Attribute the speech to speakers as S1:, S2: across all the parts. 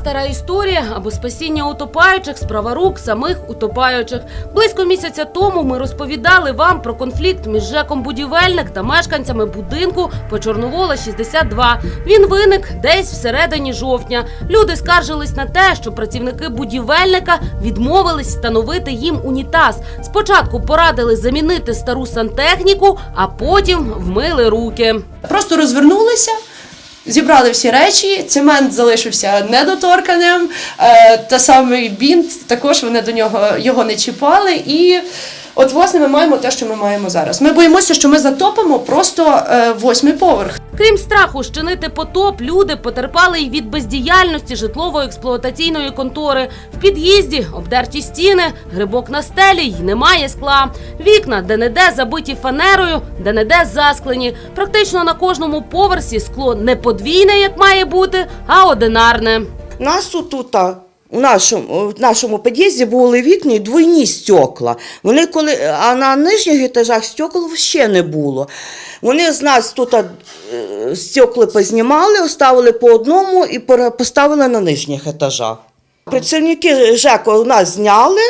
S1: стара історія або спасіння утопаючих справа рук самих утопаючих. Близько місяця тому ми розповідали вам про конфлікт між ЖЕКом будівельник та мешканцями будинку по Чорновола 62. Він виник десь всередині жовтня. Люди скаржились на те, що працівники будівельника відмовились встановити їм унітаз. Спочатку порадили замінити стару сантехніку, а потім вмили руки.
S2: Просто розвернулися. Зібрали всі речі, цемент залишився недоторканим, е, та самий бінт також вони до нього його не чіпали. І от власне ми маємо те, що ми маємо зараз. Ми боїмося, що ми затопимо просто е, восьмий поверх.
S1: Крім страху щинити потоп, люди потерпали й від бездіяльності житлово-експлуатаційної контори. В під'їзді обдерті стіни, грибок на стелі й немає скла. Вікна де-не-де забиті фанерою, де-не-де засклені. Практично на кожному поверсі скло не подвійне, як має бути, а одинарне.
S3: Нас тут а, у нашому, в нашому під'їзді були вікні двойні стекла. Вони коли, а на нижніх етажах стекол ще не було. Вони з нас тут е, стекла познімали, оставили по одному і поставили на нижніх етажах. Працівники ЖЕКу нас зняли,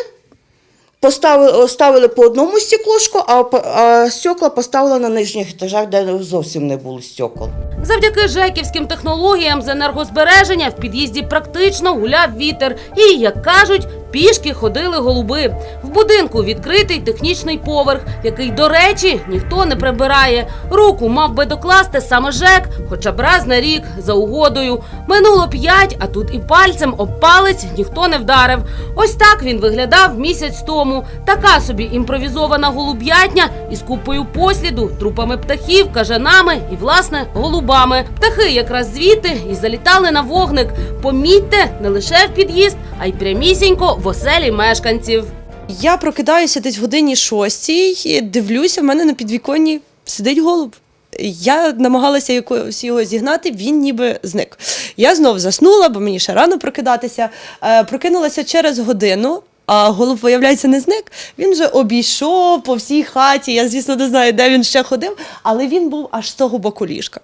S3: поставили, ставили по одному стеклошку, а, а стекла поставили на нижніх етажах, де зовсім не було стекол.
S1: Завдяки жеківським технологіям з енергозбереження в під'їзді практично гуляв вітер. І, як кажуть, пішки ходили голуби. В будинку відкритий технічний поверх, який, до речі, ніхто не прибирає. Руку мав би докласти саме ЖЕК, хоча б раз на рік за угодою. Минуло п'ять, а тут і пальцем об палець ніхто не вдарив. Ось так він виглядав місяць тому. Така собі імпровізована голуб'ятня із купою посліду, трупами птахів, кажанами і, власне, голубами. Птахи якраз звідти і залітали на вогник. Помітьте, не лише в під'їзд, а й прямісінько в оселі мешканців.
S2: Я прокидаюся десь в годині шостій, дивлюся, в мене на підвіконні сидить голуб. Я намагалася якось його зігнати, він ніби зник. Я знов заснула, бо мені ще рано прокидатися. Е, прокинулася через годину. А голуб, виявляється, не зник. Він вже обійшов по всій хаті. Я, звісно, не знаю, де він ще ходив, але він був аж з того боку ліжка.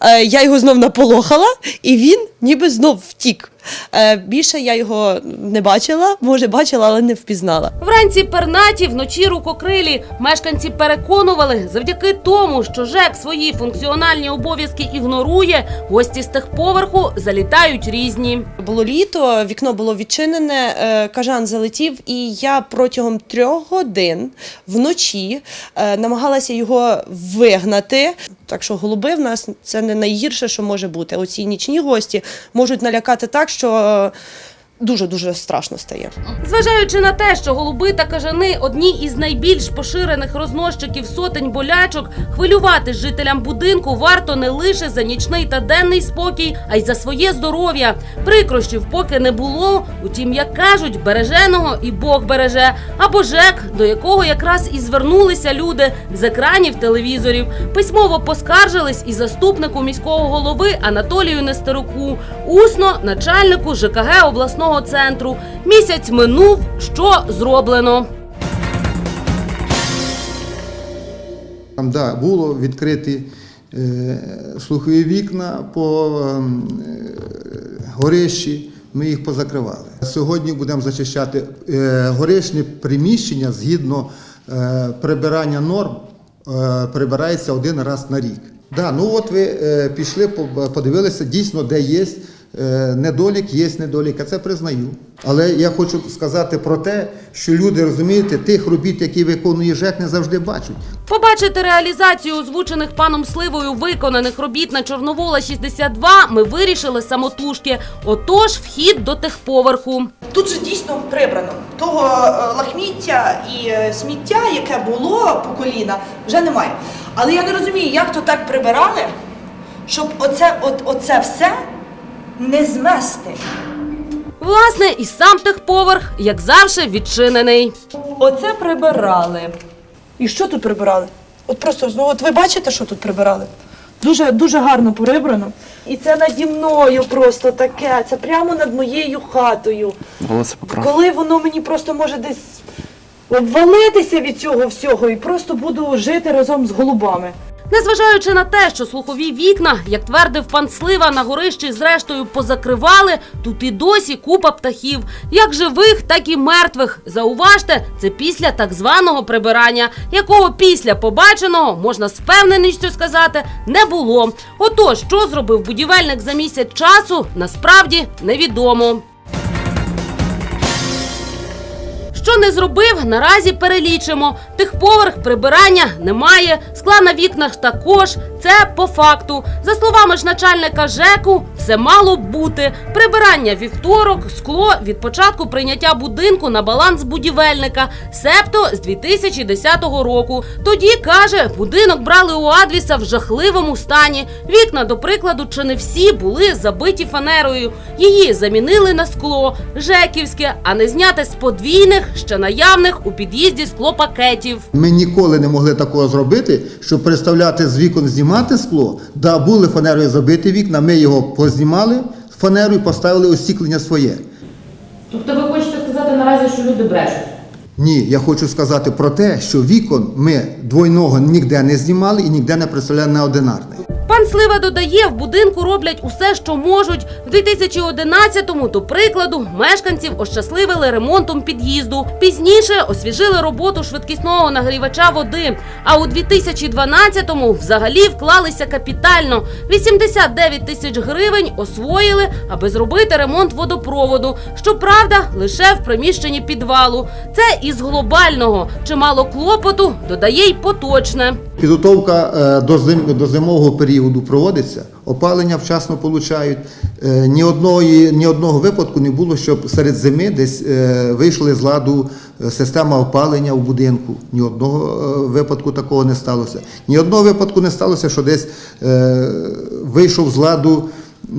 S2: Е, я його знов наполохала, і він ніби знов втік. Е, більше я його не бачила, може, бачила, але не впізнала.
S1: Вранці пернаті, вночі рукокрилі. Мешканці переконували, завдяки тому, що ЖЕК свої функціональні обов'язки ігнорує, гості з техповерху залітають різні.
S2: Було літо, вікно було відчинене, е, кажан залетів, і я протягом трьох годин вночі е, намагалася його вигнати. Так що голуби в нас це не найгірше, що може бути. Оці нічні гості можуть налякати так, що е, дуже-дуже страшно стає.
S1: Зважаючи на те, що голуби та кажани одні із найбільш поширених розносчиків сотень болячок, хвилювати жителям будинку варто не лише за нічний та денний спокій, а й за своє здоров'я. Прикрощів поки не було. Утім, як кажуть, береженого і Бог береже. Або ЖЕК, до якого якраз і звернулися люди з екранів телевізорів. Письмово поскаржились і заступнику міського голови Анатолію Нестеруку, усно начальнику ЖКГ обласного центру. Місяць минув, що зроблено.
S4: Там да, було відкриті е, слухові вікна по ем, е, горищі, ми їх позакривали. Сьогодні будемо зачищати е, горишні приміщення згідно е, прибирання норм, е, прибирається один раз на рік. Да, ну от ви е, пішли, по- подивилися дійсно, де є недолік, є недолік, а це признаю. Але я хочу сказати про те, що люди розумієте, тих робіт, які виконує ЖЕК, не завжди бачать.
S1: Побачити реалізацію озвучених паном Сливою виконаних робіт на Чорновола 62 ми вирішили самотужки. Отож, вхід до техповерху.
S5: Тут же дійсно прибрано. Того е, лахміття і е, сміття, яке було по коліна, вже немає. Але я не розумію, як то так прибирали, щоб оце, от, оце все не змести.
S1: Власне, і сам техповерх, як завжди, відчинений.
S5: Оце прибирали. І що тут прибирали? От просто, ну от ви бачите, що тут прибирали? Дуже, дуже гарно прибрано. І це наді мною просто таке, це прямо над моєю хатою.
S6: Волосся поправ.
S5: Коли воно мені просто може десь обвалитися від цього всього і просто буду жити разом з голубами.
S1: Незважаючи на те, що слухові вікна, як твердив пан Слива, на горищі зрештою позакривали, тут і досі купа птахів, як живих, так і мертвих. Зауважте, це після так званого прибирання, якого після побаченого можна з впевненістю сказати не було. Отож, що зробив будівельник за місяць часу, насправді невідомо. Що не зробив, наразі перелічимо. Тихповерх прибирання немає, скла на вікнах також. Це по факту. За словами ж начальника ЖЕКу, все мало бути. Прибирання вівторок, скло від початку прийняття будинку на баланс будівельника, септо з 2010 року. Тоді каже, будинок брали у Адвіса в жахливому стані. Вікна, до прикладу, чи не всі були забиті фанерою. Її замінили на скло, жеківське, а не зняте з подвійних, ще наявних у під'їзді склопакетів.
S4: Ми ніколи не могли такого зробити, щоб представляти з вікон знімати скло. Да, були фанерою забиті вікна, ми його познімали фанерою, поставили осіклення своє.
S6: Тобто ви хочете сказати наразі, що люди брешуть?
S4: Ні, я хочу сказати про те, що вікон ми двойного ніде не знімали і ніде не представляли на одинарне.
S1: Пан Слива додає, в будинку роблять усе, що можуть. В 2011-му, до прикладу, мешканців ощасливили ремонтом під'їзду. Пізніше освіжили роботу швидкісного нагрівача води. А у 2012-му взагалі вклалися капітально. 89 тисяч гривень освоїли, аби зробити ремонт водопроводу. Щоправда, лише в приміщенні підвалу. Це із глобального. Чимало клопоту додає й поточне.
S4: Підготовка е, до, зим, до зимового періоду проводиться, опалення вчасно получають. Е, Ні, одної, ні одного випадку не було, щоб серед зими десь е, вийшли з ладу система опалення в будинку. Ні одного випадку такого не сталося. Ні одного випадку не сталося, що десь вийшов з ладу.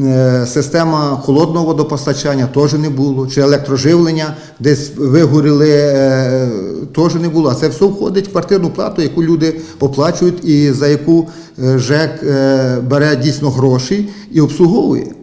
S4: Е, Система холодного водопостачання теж не було, чи електроживлення десь вигоріли, е, теж не було. А це все входить в квартирну плату, яку люди оплачують і за яку е, ЖЕК бере дійсно гроші і обслуговує.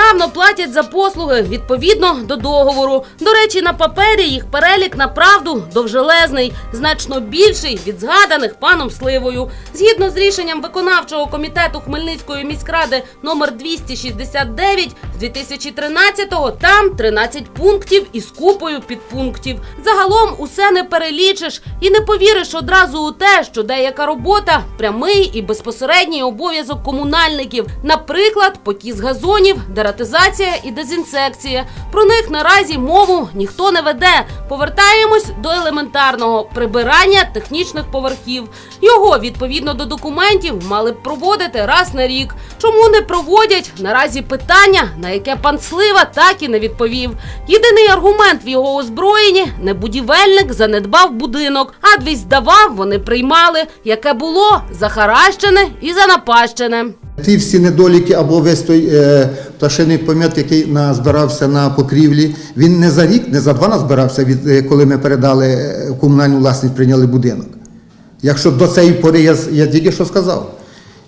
S1: Люди платять за послуги відповідно до договору. До речі, на папері їх перелік направду довжелезний, значно більший від згаданих паном Сливою. Згідно з рішенням виконавчого комітету Хмельницької міськради номер 269 з 2013-го, там 13 пунктів із купою підпунктів. Загалом усе не перелічиш і не повіриш одразу у те, що деяка робота прямий і безпосередній обов'язок комунальників. Наприклад, покіс газонів, дератизація і дезінсекція. Про них наразі мову ніхто не веде. Повертаємось до елементарного прибирання технічних поверхів. Його відповідно до документів мали б проводити раз на рік. Чому не проводять? Наразі питання, на яке пан Слива так і не відповів. Єдиний аргумент в його озброєнні не будівельник занедбав будинок, а дві здавав, вони приймали, яке було захаращене і занапащене.
S4: Ті всі недоліки або весь той е, пташиний помет, який назбирався на покрівлі, він не за рік, не за два назбирався, від, е, коли ми передали е, комунальну власність, прийняли будинок. Якщо до цієї пори, я, я тільки що сказав,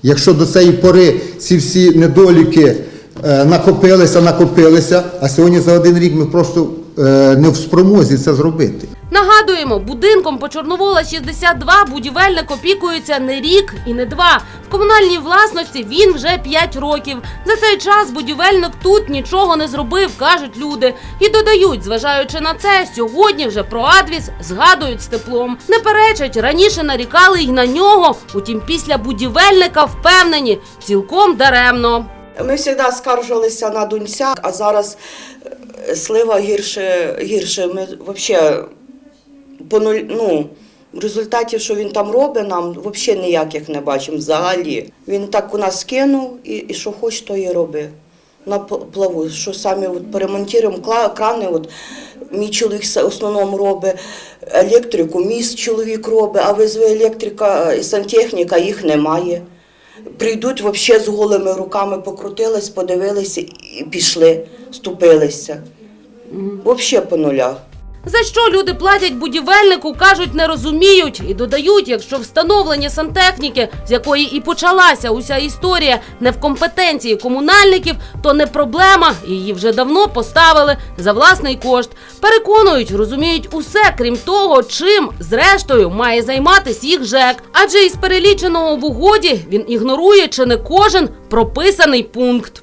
S4: якщо до цієї пори ці всі недоліки е, накопилися, накопилися, а сьогодні за один рік ми просто е, не в спромозі це зробити.
S1: Нагадуємо, будинком по Чорновола 62 будівельник опікується не рік і не два. В комунальній власності він вже 5 років. За цей час будівельник тут нічого не зробив, кажуть люди. І додають, зважаючи на це, сьогодні вже про адвіс згадують з теплом. Не перечать, раніше нарікали й на нього. Утім, після будівельника впевнені, цілком даремно.
S3: Ми завжди скаржилися на Дунця, а зараз е, слива гірше, гірше. Ми взагалі по нуль, ну, результатів, що він там робить, нам взагалі ніяких не бачимо взагалі. Він так у нас кинув і, і що хоч, то і роби. На плаву, що самі от поремонтуємо кла- крани, от мій чоловік в основному робить електрику, мій чоловік робить, а визве електрика і сантехніка, їх немає. Прийдуть взагалі з голими руками, покрутились, подивилися і пішли, ступилися. Взагалі по нулях.
S1: За що люди платять будівельнику, кажуть, не розуміють і додають, якщо встановлення сантехніки, з якої і почалася уся історія, не в компетенції комунальників, то не проблема. Її вже давно поставили за власний кошт. Переконують, розуміють усе, крім того, чим зрештою має займатись їх ЖЕК. Адже із переліченого в угоді він ігнорує чи не кожен прописаний пункт.